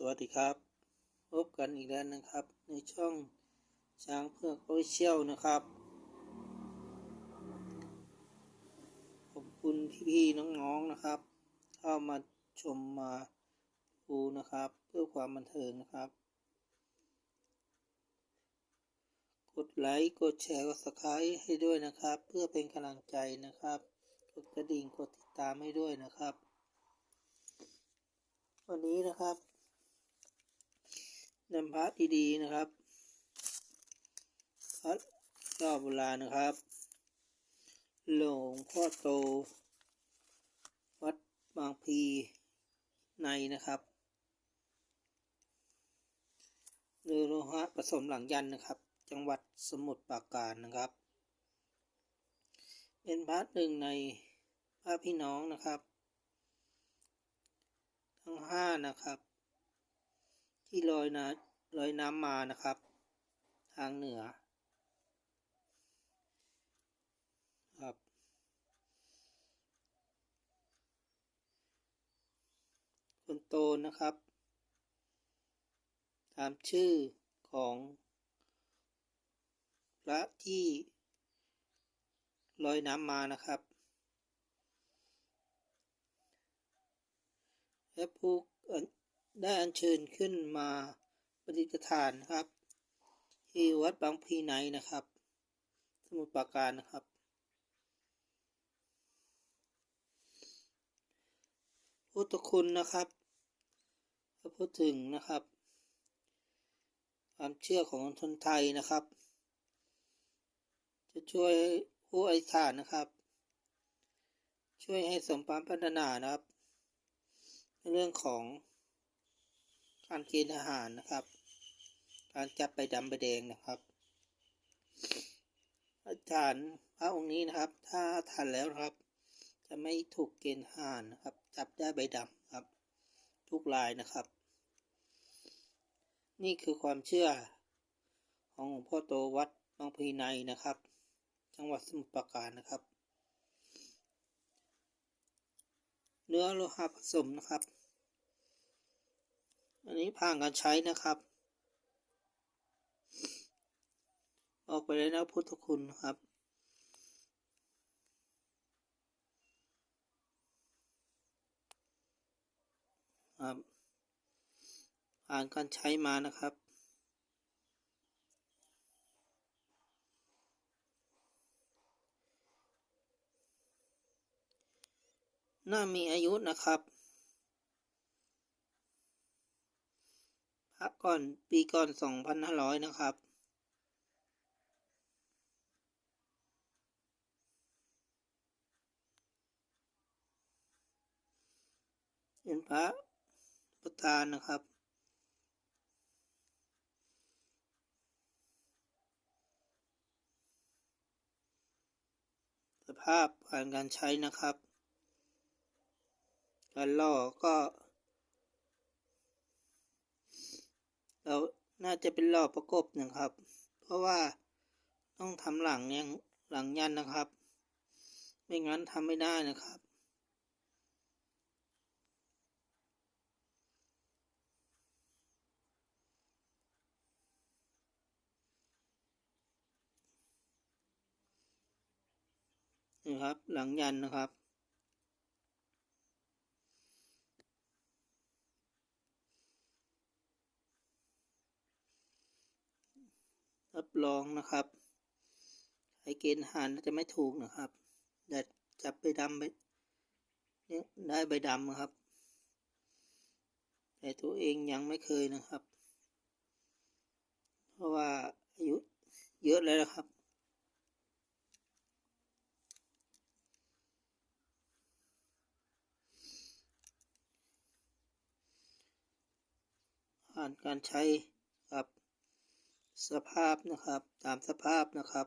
สวัสดีครับ พบกันอีกแล้วนะครับ ในช่องช้างเพือกโอเชียลนะครับ ขอบคุณพี่ๆน้องๆนะครับ เข้ามาชมมาดูนะครับ เพื่อความบันเทิงนะครับ กดไลค์กดแชร์กด subscribe ให้ด้วยนะครับ เพื่อเป็นกำลังใจนะครับ กดกระดิ่งกดติดตามให้ด้วยนะครับวันนี้นะครับ นำพระดีๆนะครับพระรอบโบราณนะครับ หลวงพ่อโต วัดบางพีในนะครับเรือโลหะผสมหลังยันนะครับ จังหวัดสมุทรปราการนะครับ เป็นพระหนึ่งในพระพี่น้องนะครับ ทั้งห้านะครับ ที่ลอยน้ำลอยน้ำมานะครับ ทางเหนือครับ คนโตนะครับ ตามชื่อของพระที่ลอยน้ำมานะครับและผู้ ได้อัญเชิญขึ้นมาประดิษฐานนะครับ ที่วัดบางพลีในนะครับ สมุทรปราการนะครับ พุทธคุณนะครับพูดถึงนะครับ ความเชื่อของคนไทยนะครับ จะช่วยผู้อธิษฐานนะครับ ช่วยให้สมความปรารถนานะครับ ในเรื่องของ การเกณฑ์ทหารนะครับ การจับใบดำใบแดงนะครับอาจารย์พระองค์นี้นะครับ ถ้าทันแล้วนะครับ จะไม่ถูกเกณฑ์ทหารนะครับ จับได้ใบดำครับ ทุกรายนะครับ นี่คือความเชื่อของหลวงพ่อโตวัดบางพีในนะครับ จังหวัดสมุทรปราการนะครับ เนื้อโลหะผสมนะครับ อันนี้ผ่านการใช้นะครับ ออกไปเลยนะพุทธคุณครับครับผ่านการใช้มานะครับน่ามีอายุนะครับพระ ก่อนปีก่อนสองพันห้าร้อยนะครับ เป็นพระประธานนะครับสภาพผ่านการใช้นะครับ การล่อก็ เรา น่าจะเป็นล่อประกบนะครับ เพราะว่าต้องทำหลังยังหลังยันนะครับ ไม่งั้นทำไม่ได้นะครับนี่ครับ หลังยันนะครับ รับรองนะครับใครเกณฑ์หารจะไม่ถูกนะครับแต่จับใบดำไปเนี่ยได้ใบดำนะครับ แต่ตัวเองยังไม่เคยนะครับ เพราะว่าอายุเยอะแล้วนะครับผ่านการใช้ครับ สภาพนะครับ ตามสภาพนะครับ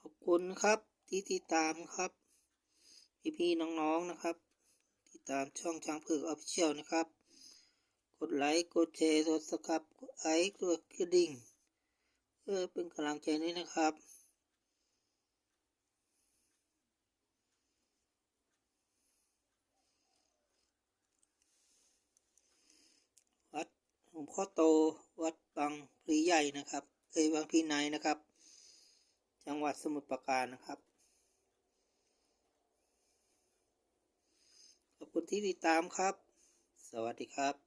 พคุณครับที่ติดตามครับ พี่ๆน้องๆนะครับ ติดตามช่องช้างเผือกออฟเชียลนะครับ กดไลค์กดแชร์กดสครับกดไลค์กดกระดิ่งเพื่อเป็นกำลังใจด้วยนะครับวัดหลวงพ่อโตวัดบางพลีใหญ่นะครับ เอ้ยบางพลีในนะครับ จังหวัดสมุทรปราการนะครับ คุณที่ติดตามครับ สวัสดีครับ